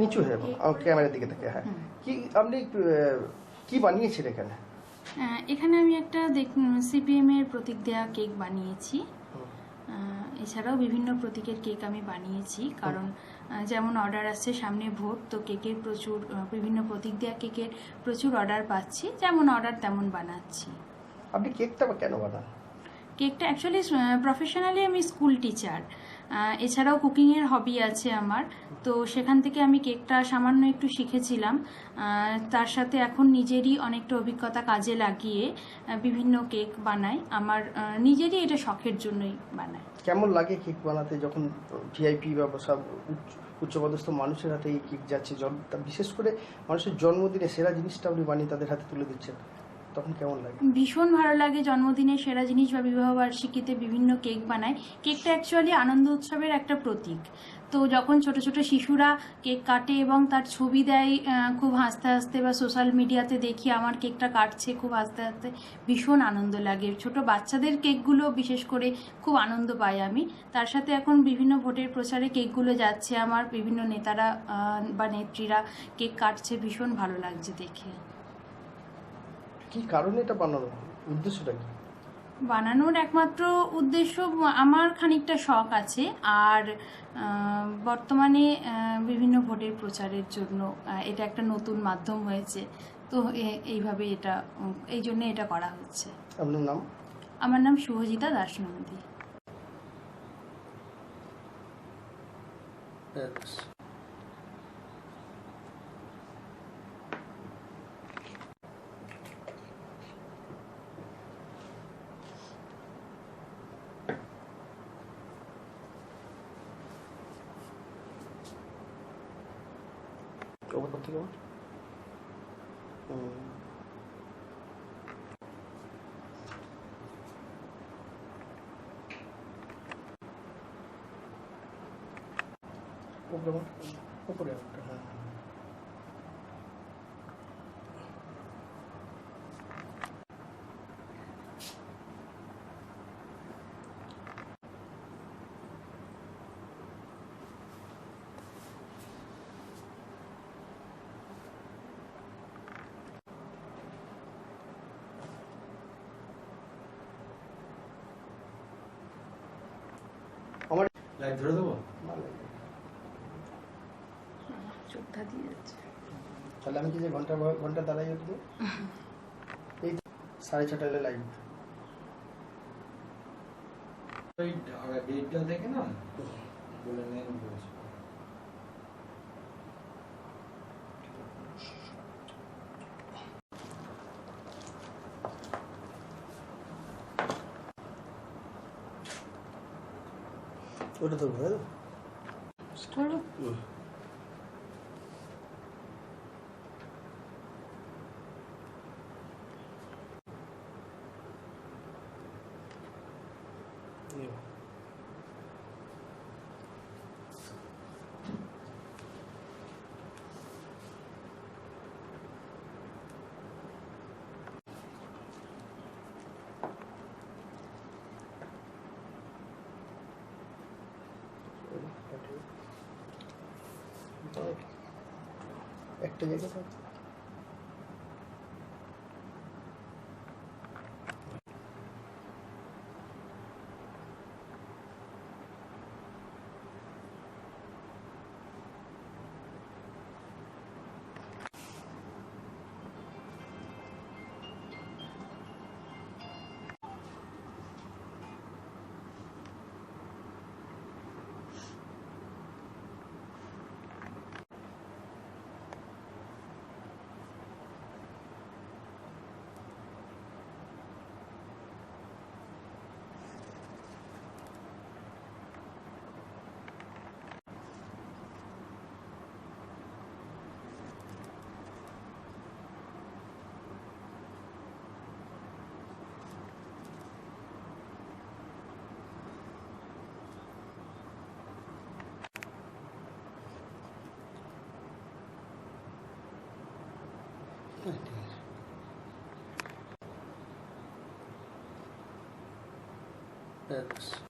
নিচু হয়ে ক্যামেরার দিকে থেকে হ্যাঁ। কি আপনি কি বানিয়েছেন এখানে? এখানে আমি একটা সিপিএম এর প্রতীক দেয়া কেক বানিয়েছি। এছাড়াও বিভিন্ন প্রতীকের কেক আমি বানিয়েছি কারণ যেমন অর্ডার আসছে সামনে ভোট তো কেকের প্রচুর বিভিন্ন প্রতীক দেয়া কেকের প্রচুর অর্ডার পাচ্ছি যেমন অর্ডার তেমন বানাচ্ছি। আপনি কেকটা কেন বানান? কেকটা অ্যাকচুয়ালি প্রফেশনালি আমি স্কুল টিচার এছাড়াও কুকিংয়ের হবি আছে আমার। তো সেখান থেকে আমি কেকটা সামান্য একটু শিখেছিলাম। তার সাথে এখন নিজেরই অনেকটা অভিজ্ঞতা কাজে লাগিয়ে বিভিন্ন কেক বানাই। আমার নিজেরই এটা শখের জন্যই বানাই। কেমন লাগে কেক বানাতে যখন ভিআইপি বা সব উচ্চ- উচ্চপদস্থ মানুষের হাতে এই কেক যাচ্ছে? বিশেষ করে মানুষের জন্মদিনে সেরা জিনিসটা আপনি বানিয়ে তাদের হাতে তুলে দিচ্ছেন। তখন কেমন লাগে? ভীষণ ভালো লাগে জন্মদিনের সেরা জিনিস বা বিবাহবার্ষিকীতে বিভিন্ন কেক বানায়। কেকটা অ্যাকচুয়ালি আনন্দ উৎসবের একটা প্রতীক। তো যখন ছোট ছোট শিশুরা কেক কাটে এবং তার ছবি দেয় খুব হাসতে হাসতে বা সোশ্যাল মিডিয়াতে দেখি আমার কেকটা কাটছে, খুব হাসতে হাসতে ভীষণ আনন্দ লাগে। ছোট বাচ্চাদের কেকগুলো বিশেষ করে খুব আনন্দ পাই আমি। তার সাথে এখন বিভিন্ন ভোটের প্রচারে কেকগুলো যাচ্ছে। আমার বিভিন্ন নেতারা বা নেত্রীরা কেক কাটছে, ভীষণ ভালো লাগছে দেখে। কি কারণে এটা বানানো? উদ্দেশ্যটা কি? বানানোর একমাত্র উদ্দেশ্য আমার খানিকটা শখ আছে আর বর্তমানে বিভিন্ন ভোটের প্রচারের জন্য এটা একটা নতুন মাধ্যম হয়েছে। তো এইভাবে এটা এই জন্য এটা করা হচ্ছে। আপনার নাম? আমার নাম শুভজিতা দাসনন্দী ওপর থেকে আমার? হুম। উপরে আমার? উপরে একটা, লাইট ধরে দেবো? চোখটা দিয়ে যাচ্ছে। তাহলে আমি কি যে ঘণ্টা ঘণ্টা দাঁড়াই উঠবো? এই সাড়ে ছটা এলে লাইভ ওই ডেটটা দেখে না বলে নেন বলেছে। ওটা তো ভালো একটা জায়গা happens